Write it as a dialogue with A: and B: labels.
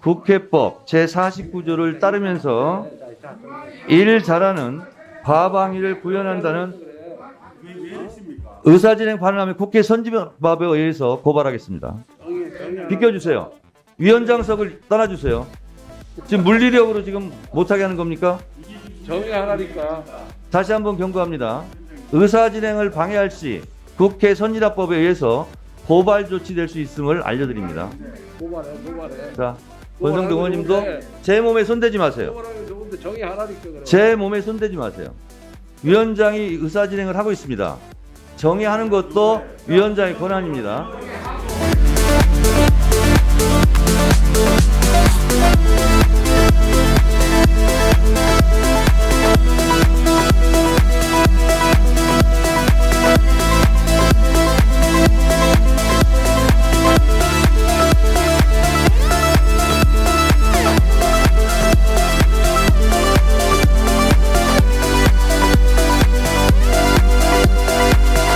A: 국회법 제49조를 따르면서 일 잘하는 과방위를 구현한다는 의사진행 반응하면 국회 선진법에 의해서 고발하겠습니다. 비켜주세요. 위원장석을 떠나주세요. 지금 물리력으로 지금 못하게 하는 겁니까?
B: 정의하라니까.
A: 다시 한번 경고합니다. 의사진행을 방해할 시 국회 선진화법에 의해서 고발 조치될 수 있음을 알려드립니다.
B: 고발해, 고발해.
A: 자, 권성동 의원님도 제 몸에 손대지 마세요.
B: 좋은데 정의하라니까 그래.
A: 제 몸에 손대지 마세요. 위원장이 의사 진행을 하고 있습니다. 정의하는 것도 위원장의 권한입니다.